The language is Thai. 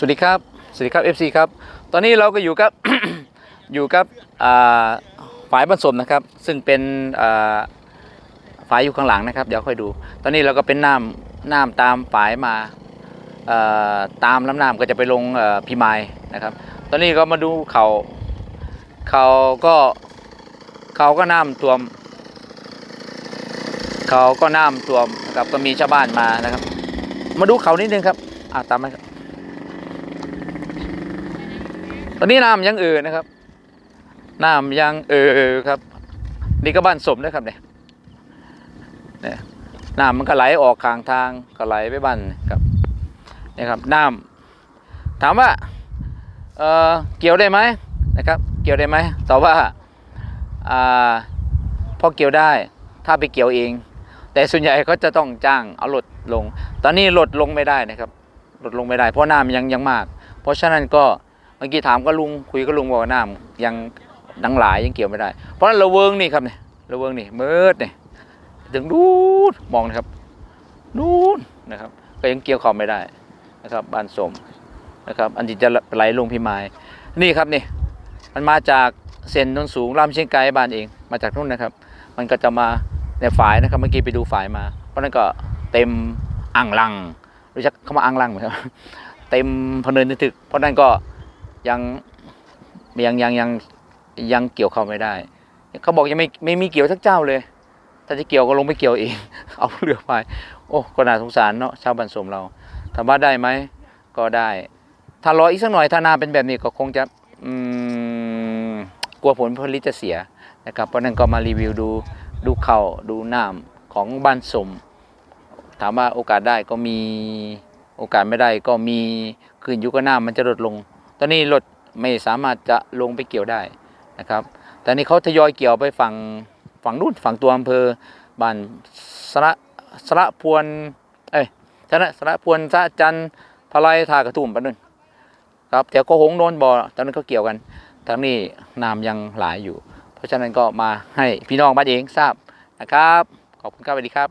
สวัสดีครับ สวัสดีครับ FC ครับ ตอนนี้เราก็อยู่กับ อยู่กับอ่าฝายบรรสมนะครับ ซึ่งเป็นอ่าฝายอยู่ข้างหลังนะครับ เดี๋ยวค่อยดู ตอนนี้เราก็เป็นน้ำน้ำตามฝายมาตามลำน้ำก็จะไปลงพิมายนะครับ ตอนนี้ก็มาดูเขาเขาก็เขาก็น้ำท่วม เขาก็น้ำท่วมนะครับ ก็มีชาวบ้านมานะครับ มาดูเขานิดนึงครับ อ่าตามมาครับ ตอนนี้น้ำยังเอ่อนะครับน้ำยังเอ่อครับ นี่ก็บ้านสมนะครับเนี่ยเนี่ยน้ำมันก็ไหลออกข้างทางก็ไหลไปบ้านครับเนี่ยครับน้ำถามว่าเออเกี่ยวได้ไหมนะครับ เกี่ยวได้ไหมตอบว่าอ่าพอเกี่ยวได้ถ้าไปเกี่ยวเอง แต่ส่วนใหญ่ก็จะต้องจ้างเอารถลง ตอนนี้รถลงไม่ได้นะครับลดลงไม่ได้ เพราะน้ำยังยังมาก เพราะฉะนั้นก็ เมื่อกี้ถามก็ลุงคุยก็ลุงบอกว่าน้ำยังดังหลายยังเกี่ยวไม่ได้ เพราะฉะนั้นเราเวิงนี่ครับเนี่ยเราเวิงนี่มืดเนี่ยถึงดูดมองนะครับดูดนะครับ ก็ยังเกี่ยวเขาไม่ได้นะครับบ้านสมนะครับอันที่จะไหลลงพิมาย นี่ครับนี่มันมาจากเส้นนนสูงลำเชียงไกลบ้านเอง มาจากนู่นนะครับ มันก็จะมาในฝายนะครับเมื่อกี้ไปดูฝายมา เพราะนั้นก็เต็มอ่างลังรู้จักคำว่าอ่างลังไหมครับเต็มพะเนินนึกถึก เพราะนั้นก็ ยังยังยังยังยังเกี่ยวเข้าไม่ได้ เขาบอกยังไม่ไม่มีเกี่ยวสักเจ้าเลย ถ้าจะเกี่ยวก็ลงไปเกี่ยวเอง เอาเรือไป โอ้ก็น่าสงสารเนาะชาวบ้านสมเราถามว่าได้ไหมก็ได้ ถ้ารออีกสักหน่อยถ้านาเป็นแบบนี้ก็คงจะกลัวผลผลิตจะเสียนะครับ เพราะนั้นก็มารีวิวดูดูเข่าดูน้ำของบ้านสม ถามว่าโอกาสได้ก็มีโอกาสไม่ได้ก็มีขึ้นยู่กับน้ำมันจะลดลง ตอนนี้รถไม่สามารถจะลงไปเกี่ยวได้นะครับ แต่นี่เขาทยอยเกี่ยวไปฝั่งฝั่งนู้นฝั่งตัวอำเภอบ้านสระสระพวนเอ้ยสระสระพวนสะจันทร์พลายทากระทุ่มปนู่นครับแต่ก็หงโนนบ่อตอนนั้นเขาเกี่ยวกันทางนี้น้ำยังหลายอยู่ เพราะฉะนั้นก็มาให้พี่น้องบ้านเองทราบนะครับ ขอบคุณครับสวัสดีครับ